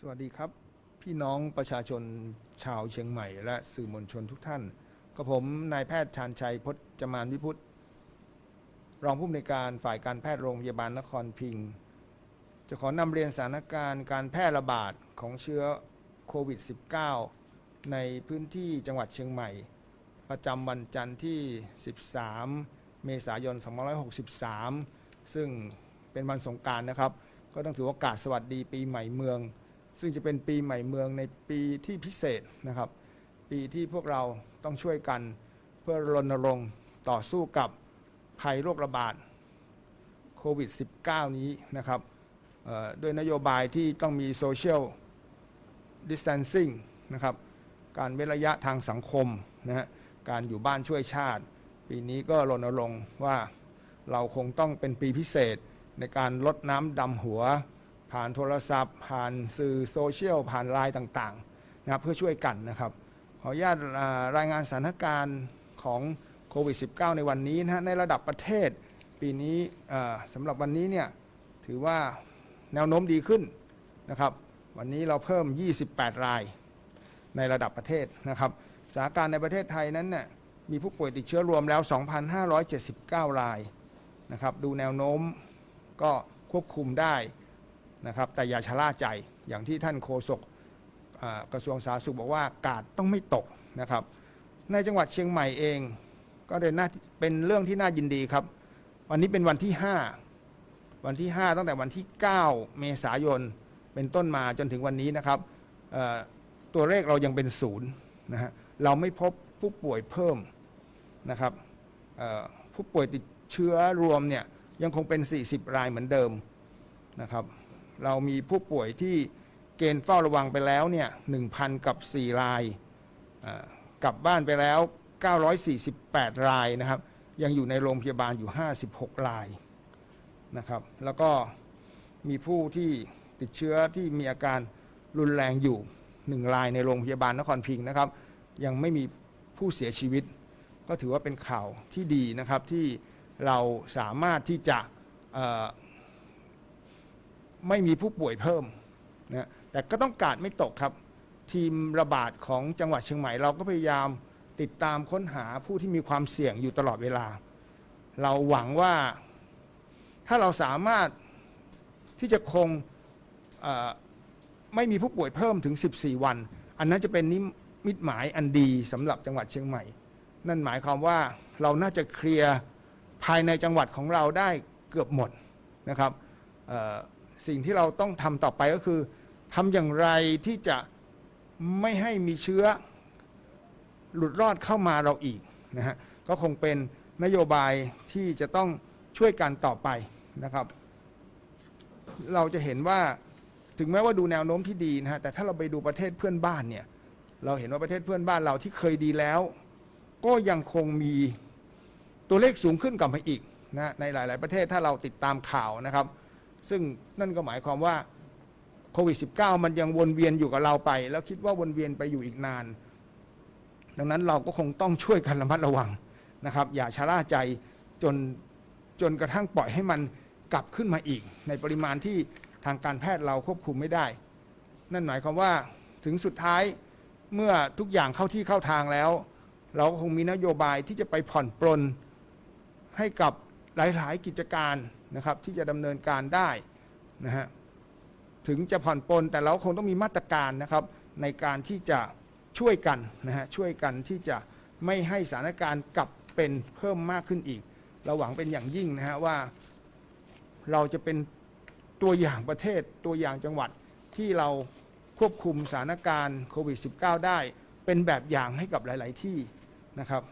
สวัสดีครับ พี่น้องประชาชนชาวเชียงใหม่ และสื่อมวลชนทุกท่านกับผมนายแพทย์ชาญชัยพจมานวิพุทธรองผู้อำนวยการฝ่ายการแพทย์โรงพยาบาลนครพิงค์จะขอนำเรียนสถานการณ์การแพร่ระบาดของเชื้อโควิด -19 ในพื้นที่จังหวัดเชียงใหม่ ประจำวันจันทร์ที่ 13 เมษายน 2563 ซึ่งเป็นวันสงกรารนะครับ ก็ต้องถือโอกาสสวัสดีปีใหม่เมือง ซึ่งจะเป็นปีใหม่เมืองในปีที่พิเศษนะครับ ปีที่พวกเราต้องช่วยกันเพื่อรณรงค์ต่อสู้กับภัยโรคระบาดโควิด -19 นี้นะครับด้วยนโยบายที่ต้องมีโซเชียลดิส a ทนซิ่งนะครับ การเว้นระยะทางสังคมนะฮะการอยู่บ้านช่วยชาติ ปีนี้ก็รณรงค์ว่าเราคงต้องเป็นปีพิเศษในการลดน้ำดำหัว ผ่านโทรศัพท์ ผ่านสื่อโซเชียล ผ่านไลน์ต่างๆนะครับเพื่อช่วยกันนะครับ ขออนุญาตรายงานสถานการณ์ของโควิด -19 ในวันนี้นะในระดับประเทศปีนี้สำหรับวันนี้เนี่ยถือว่าแนวโน้มดีขึ้นนะครับ วันนี้เราเพิ่ม 28 รายในระดับประเทศนะครับสถานการณ์ในประเทศไทยนั้นน่ยมีผู้ป่วยติดเชื้อรวมแล้ว 2,579 รายนะครับ ดูแนวโน้มก็ควบคุมได้ นะครับแต่อย่าชะล่าใจอย่างที่ท่านโฆษกกระทรวงสาธารณสุขบอกว่ากาดต้องไม่ตกนะครับ ในจังหวัดเชียงใหม่เองก็เป็นน่าเป็นเรื่องที่น่ายินดีครับ วันนี้เป็นวันที่ 5 วันที่ 5 ตั้งแต่วันที่ 9 เมษายนเป็นต้นมาจนถึงวันนี้นะครับตัวเลขเรายังเป็นศูนย์นะฮะเราไม่พบผู้ป่วยเพิ่มนะครับผู้ป่วยติดเชื้อรวมเนี่ยยังคงเป็น 40 รายเหมือนเดิมนะครับ เรามีผู้ป่วยที่เกณฑ์เฝ้าระวังไปแล้วเนี่ย1,000 กับ 4 รายกลับบ้านไปแล้ว 948 รายนะครับ ยังอยู่ในโรงพยาบาลอยู่ 56 รายนะครับ แล้วก็มีผู้ที่ติดเชื้อที่มีอาการรุนแรงอยู่หนึ่งรายในโรงพยาบาลนครพิงค์นะครับ ยังไม่มีผู้เสียชีวิต ก็ถือว่าเป็นข่าวที่ดีนะครับที่เราสามารถที่จะ ไม่มีผู้ป่วยเพิ่มนะแต่ก็ต้องการไม่ตกครับ ทีมระบาดของจังหวัดเชียงใหม่เราก็พยายามติดตามค้นหาผู้ที่มีความเสี่ยงอยู่ตลอดเวลา เราหวังว่าถ้าเราสามารถที่จะคงไม่มีผู้ป่วยเพิ่มถึง 14 วัน อันนั้นจะเป็นนิมิตหมายอันดีสำหรับจังหวัดเชียงใหม่ นั่นหมายความว่าเราน่าจะเคลียร์ภายในจังหวัดของเราได้เกือบหมดนะครับ สิ่งที่เราต้องทำต่อไปก็คือทำอย่างไรที่จะไม่ให้มีเชื้อหลุดรอดเข้ามาเราอีกนะฮะก็คงเป็นนโยบายที่จะต้องช่วยกันต่อไปนะครับ เราจะเห็นว่าถึงแม้ว่าดูแนวโน้มที่ดีนะฮะแต่ถ้าเราไปดูประเทศเพื่อนบ้านเนี่ยเราเห็นว่าประเทศเพื่อนบ้านเราที่เคยดีแล้ว ก็ยังคงมีตัวเลขสูงขึ้นกลับมาอีกนะในหลาย ๆ ประเทศถ้าเราติดตามข่าวนะครับ ซึ่งนั่นก็หมายความว่าโควิด -19 มันยังวนเวียนอยู่กับเราไป แล้วคิดว่าวนเวียนไปอยู่อีกนาน ดังนั้นเราก็คงต้องช่วยกันระมัดระวังนะครับ อย่าชะล่าใจจนจนกระทั่งปล่อยให้มันกลับขึ้นมาอีก ในปริมาณที่ทางการแพทย์เราควบคุมไม่ได้ นั่นหมายความว่าถึงสุดท้ายเมื่อทุกอย่างเข้าที่เข้าทางแล้ว เราก็คงมีนโยบายที่จะไปผ่อนปรนให้กับหลาย ๆ กิจการ นะครับที่จะดำเนินการได้นะฮะถึงจะผ่อนปรนแต่เราคงต้องมีมาตรการนะครับในการที่จะช่วยกันนะฮะช่วยกันที่จะไม่ให้สถานการณ์กลับเป็นเพิ่มมากขึ้นอีก เราหวังเป็นอย่างยิ่งนะฮะว่าเราจะเป็นตัวอย่างประเทศตัวอย่างจังหวัดที่เราควบคุมสถานการณ์โควิด -19 ได้เป็นแบบอย่างให้กับหลาย ๆ ที่นะครับ